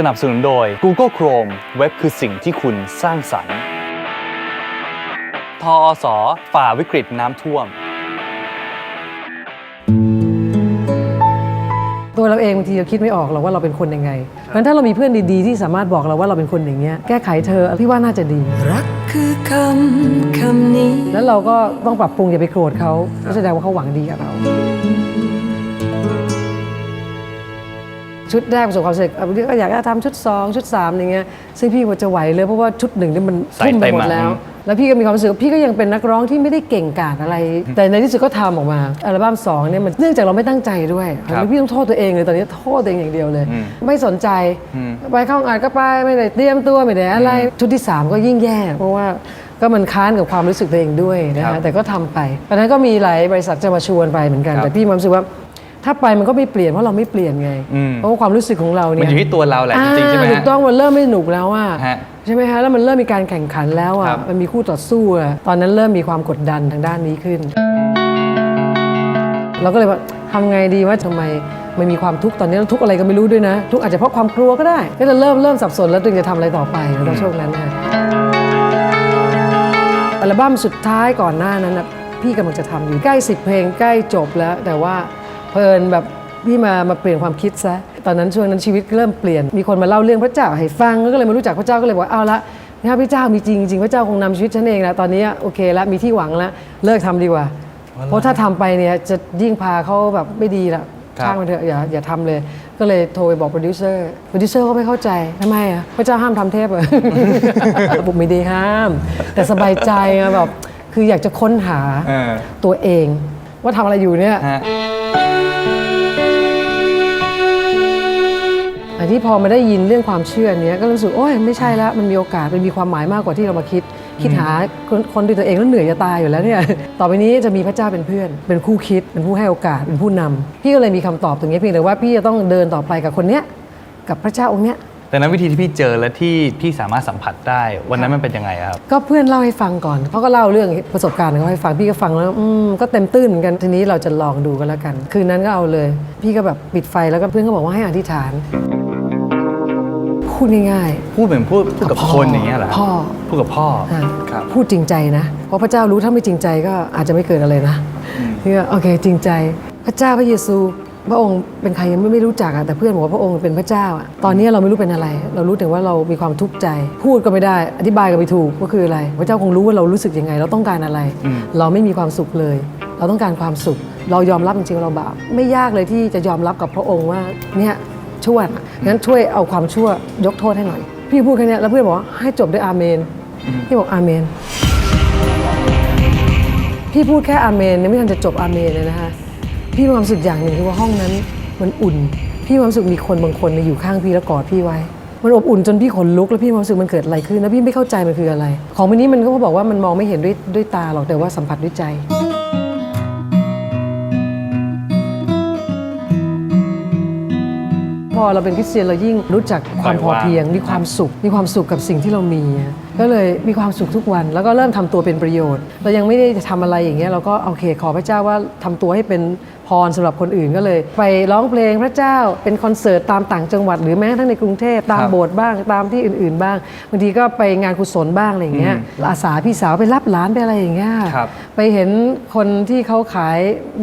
สนับสนุนโดย Google Chrome เว็บคือสิ่งที่คุณสร้างสรรค์ ทออสฝ่าวิกฤตน้ำท่วม ตัวเราเองบางทีเราคิดไม่ออกหรอกว่าเราเป็นคนยังไง เพราะฉะนั้นถ้าเรามีเพื่อนดีๆ ที่สามารถบอกเราว่าเราเป็นคนอย่างเงี้ยแก้ไขเธอพี่ว่าน่าจะดี รักคือคำคำนี้ แล้วเราก็ต้องปรับปรุงอย่าไปโกรธเขาก็แสดงว่าเขาหวังดีกับเรา ชุดแรกประสบความสำเร็จอะก็อยากจะทำชุด 2 ชุด3อย่างเงี้ยซึ่งพี่ว่าจะไหวเลยเพราะว่าชุดหนึ่งนี่มันใส่ทุ่มไปเต็มหมดอะแล้ว แล้วพี่ก็มีความรู้สึกว่าพี่ก็ยังเป็นนักร้องที่ไม่ได้เก่งกาจอะไร แต่ในที่สุดก็ทำออกมาอัลบั้มสองเนี่ยมันเนื่องจากเราไม่ตั้งใจด้วยครับพี่ต้องโทษตัวเองเลยตอนนี้โทษตัวเองอย่างเดียวเลยอืมไม่สนใจอืมไปเข้าห้องอัดก็ไปไม่ได้เตรียมตัวไม่ได้อะไรชุดที่ 3 ก็ยิ่งแย่เพราะว่าก็มันค้านกับความรู้สึกตัวเองด้วยนะครัคะบแต่ก็ทำไปตอนนั้นก็มีหลายบริษัทจะมาชวนไปเหมือนกันครับแต่พี่มีความรู้สึกว่า ถ้าไปมันก็ไม่เปลี่ยนเพราะเราไม่เปลี่ยนไง อืม เพราะว่าความรู้สึกของเราเนี่ยมันอยู่ที่ตัวเราแหละจริงๆใช่ไหมอ่าฮะถูกต้องมันเริ่มไม่หนุกแล้วอะฮะใช่ไหมฮะแล้วมันเริ่มมีการแข่งขันแล้วครัอะบมันมีคู่ต่อสู้อะตอนนั้นเริ่มมีความกดดันทางด้านนี้ขึ้น เราก็เลยว่าทำไงดีว่าทำไมมันมีความทุกข์ตอนนี้เราทุกข์อะไรก็ไม่รู้ด้วยนะ ทุกข์อาจจะเพราะความกลัวก็ได้ก็จะเริ่มเริ่มสับสนแล้วตัวเองจะทำอะไรต่อไปในช่วงนั้นนะอัลบั้มสุดท้ายก่อนหน้านั้นนะพี่กำลังจะทำอยู่ใกล้สิบเพลงใกล้จบแล้ว แต่ว่า เพลินแบบพี่มามาเปลี่ยนความคิดซะตอนนั้นช่วงนั้นชีวิตเริ่มเปลี่ยนมีคนมาเล่าเรื่องพระเจ้าให้ฟังก็เลยมารู้จักพระเจ้าก็เลยบอกว่าเอาละถ้าพระเจ้ามีจริงจริงพระเจ้าคงนำชีวิตฉันเองแล้วตอนนี้โอเคแล้วมีที่หวังแล้วเลิกทำดีกว่า เพราะถ้าทำไปเนี่ยจะยิ่งพาเขาแบบไม่ดีละครับช่างมันเถอะอย่าอย่าทำเลย ก็เลยโทรไปบอกโปรดิวเซอร์โปรดิวเซอร์ก็ไม่เข้าใจทำไมอะพระเจ้าห้ามทำเทปเหรอผมไม่ได้ห้าม แต่สบายใจอะแบบคืออยากจะค้นหาเออตัวเอง ว่าทำอะไรอยู่เนี่ย นที่พอมาได้ยินเรื่องความเชื่อเนี้ยก็รู้สึกโอ้ยไม่ใช่แล้วมันมีโอกาสมันมีความหมายมากกว่าที่เรามาคิด คิดหาคนคนด้วยตัวเองแล้วเหนื่อยจะตายอยู่แล้วเนี่ยต่อไปนี้จะมีพระเจ้าเป็นเพื่อน เป็นคู่คิดเป็นผู้ให้โอกาสเป็นผู้นำพี่ก็เลยมีคำตอบตรงนี้เพียงแต่ว่าพี่จะต้องเดินต่อไปกับคนเนี้ยกับพระเจ้าองค์เนี้ยแต่นั้นวิธีที่พี่เจอและที่พี่สามารถสัมผัสได้วันนั้นมันเป็นยังไงอะครับ ก็เพื่อนเล่าให้ฟังก่อนเขาก็เล่าเรื่องประสบการณ์ของเขาให้ฟังพี่ก็ฟังแล้วอืมก็เต็มตื้นเหมือนกันทีนี้เราจะลองดูกันแล้วกัน คืนนั้นก็เอาเลย พี่ก็แบบปิดไฟแล้วก็เพื่อนก็บอกว่าให้อธิษฐาน พูดง่ายพูดเหมือนพูดพูดกับพ่อคนอย่างเงี้ยเหรอพ่อพูดกับพ่อๆอะครับ พูดจริงใจนะ เพราะพระเจ้ารู้ถ้าไม่จริงใจก็อาจจะไม่เกิดอะไรนะพี่ก็โอเคจริงใจ พระเจ้าพระเยซูพระองค์เป็นใครยังไม่ไม่รู้จักอะแต่เพื่อนบอกว่าพระองค์เป็นพระเจ้าอะตอนนี้เราไม่รู้เป็นอะไร เรารู้แต่ว่าเรามีความทุกข์ใจ พูดก็ไม่ได้ อธิบายก็ไม่ถูกก็คืออะไร พระเจ้าคงรู้ว่าเรารู้สึกยังไง เราต้องการอะไร เราไม่มีความสุขเลย เราต้องการความสุข เรายอมรับจริงๆว่าเราบาปไม่ยากเลยที่จะยอมรับกับพระองค์ว่าเนี่ย ชั่วนะงั้นช่วยเอาความชั่วยกโทษให้หน่อย พี่พูดแค่เนี้ยแล้วเพื่อนบอกว่าให้จบด้วยอาเมน พี่บอกอาเมน พี่พูดแค่อาเมนยังไม่ทันจะจบอาเมนเลยนะคะพี่มีความรู้สึกอย่างหนึ่งคือว่าห้องนั้นมันอุ่น พี่มีความรู้สึกมีคนบางคนเนี่ยอยู่ข้างพี่แล้วกอดพี่ไว้มันอบอุ่นจนพี่ขนลุกแล้วพี่มีความรู้สึกมันเกิดอะไรขึ้น แล้วพี่ไม่เข้าใจมันคืออะไร ของวันนี้มันก็บอกว่ามันมองไม่เห็นด้วยด้วยตาหรอกแต่ว่าสัมผัสด้วยใจ พอเราเป็นคริสเตียนเรายิ่งรู้จักความพอเพียง มีความสุข มีความสุขกับสิ่งที่เรามีอะก็เลยมีความสุขทุกวัน แล้วก็เริ่มทำตัวเป็นประโยชน์ เรายังไม่ได้จะทำอะไรอย่างเงี้ยเราก็โอเคขอพระเจ้าว่าทำตัวให้เป็นพรสำหรับคนอื่นก็เลย ไปร้องเพลงพระเจ้าเป็นคอนเสิร์ตตามต่างจังหวัด หรือแม้กระทั่งในกรุงเทพตามครับโบสถ์บ้างตามที่อื่น ๆ บ้างบางทีก็ไปงานกุศลบ้างอะไรอย่างเงี้ยอาสาพี่สาวไปรับหลานไปอะไรอย่างเงี้ยครับไปเห็นคนที่เขาขาย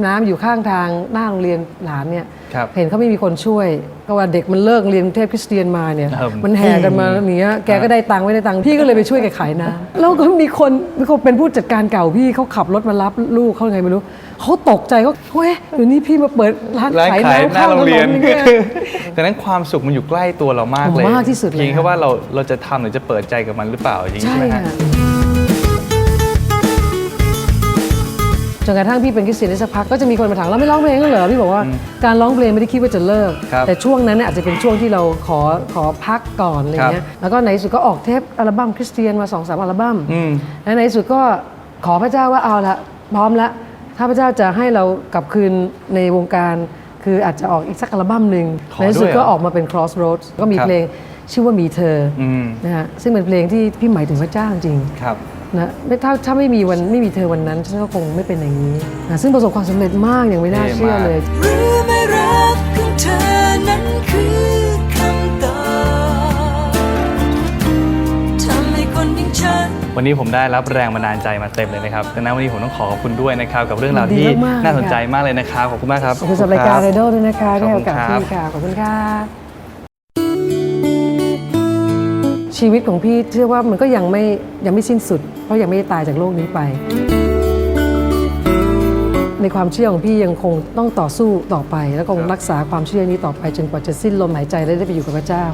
น้ำอยู่ข้างทางหน้าโรงเรียนหลานเนี่ย ครับเห็นเขาไม่มีคนช่วย ก็ว่าเด็กมันเลิกเรียนกรุงเทพคริสเตียนมาเนี่ยเออมันแห่กันมาอย่างเงี้ยแกก็ได้ตังค์ไม่ได้ตังค์พี่ก็เลยไปช่วยแกขายน้ำแล้วก็มีคนมีคนเป็นผู้จัดการเก่าพี่เขาขับรถมารับลูกเขาไงไม่รู้เขาตกใจเขาเฮ้ยเดี๋ยวนี้พี่มาเปิดร้านร้านขายขายน้ำหน้าข้างโรถงนเรียนนเนี่ยแต่นั้นความสุขมันอยู่ใกล้ตัวเรามากเลยมากที่สุดเลยเพียงแค่ว่าเราเราจะทำหรือจะเปิดใจกับมันหรือเปล่าอย่างนี้ใช่ใช่ไหมฮะ ค่ะ จนกระทั่งพี่เป็นคริสเตียนได้สักพักก็จะมีคนมาถามเราไม่ร้องเพลงกันเหรอพี่บอกว่าการร้องเพลงไม่ได้คิดว่าจะเลิก ครับแต่ช่วงนั้นเนี่ยอาจจะเป็นช่วงที่เราขอขอพักก่อนอะไรเงี้ยแล้วก็ในที่สุดก็ออกเทปอัลบั้มคริสเตียนมาสองสามอัลบั้มอืม และในที่สุดก็ขอพระเจ้าว่าเอาละพร้อมละถ้าพระเจ้าจะให้เรากลับคืนในวงการ คืออาจจะออกอีกสักอัลบั้มหนึ่งขอในที่สุดด้วยเหรอก็ออกมาเป็น Crossroads ก็มีครับ เพลงชื่อว่ามีเธออมนะฮะซึ่งเป็นเพลงที่พี่หมายถึงพระเจ้าจริง ครับ นะไม่ถ้าถ้าไม่มีวันไม่มีเธอวันนั้น ฉันก็คงไม่เป็นอย่างนี้นะซึ่งประสบความสำเร็จมากอย่างไม่น่าเชื่อเลย รู้ไหมรักของเธอนั้นคือคำตอทำให้คนอย่งฉัน วันนี้ผมได้รับแรงบันดาลใจมาเต็มเลยนะครับดังนั้นวันนี้ผมต้องขอขอบคุณด้วยนะครับ กับเรื่องราวที่น่าสนใจมากเลยนะครับ ขอบคุณมากครับ ขอบคุณสำหรับรายการไอดอด้วยนะคะขอบคุโอณกาสครับ พี่ค่ะ ขอบคุณค่ะ ชีวิตของพี่เชื่อว่ามันก็ยังไม่ยังไม่สิ้นสุด เพราะยังไม่ได้ตายจากโลกนี้ไป ในความเชื่อของพี่ยังคงต้องต่อสู้ต่อไป แล้วก็คงรักษาความเชื่อนี้ต่อไปจนกว่าจะสิ้นลมหายใจและได้ไปอยู่กับพระเจ้า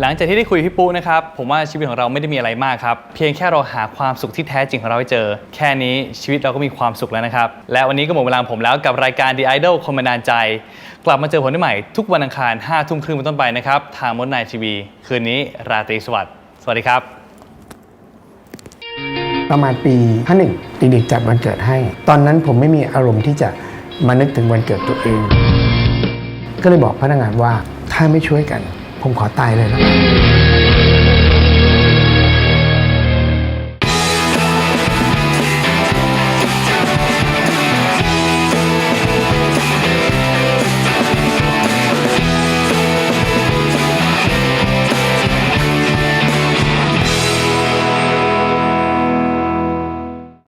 หลังจากที่ได้คุยพี่ปุ๊นะครับ ผมว่าชีวิตของเราไม่ได้มีอะไรมากครับ เพียงแค่เราหาความสุขที่แท้จริงของเราให้เจอ แค่นี้ชีวิตเราก็มีความสุขแล้วนะครับ และวันนี้ก็หมดเวลาผมแล้วกับรายการ The Idol คนบันดาลใจ กลับมาเจอผมได้ใหม่ทุกวันอังคาร5ทุ่มครึ่งเป็นต้นไปนะครับ ทางมดนายทีวี คืนนี้ราตรีสวัสดิ์สวัสดีครับ ประมาณปี51เด็กๆจัดวันเกิดให้ ตอนนั้นผมไม่มีอารมณ์ที่จะมานึกถึงวันเกิดตัวเอง ก็เลยบอกพนักงานว่าถ้าไม่ช่วยกัน ผมขอตายเลยแล้ว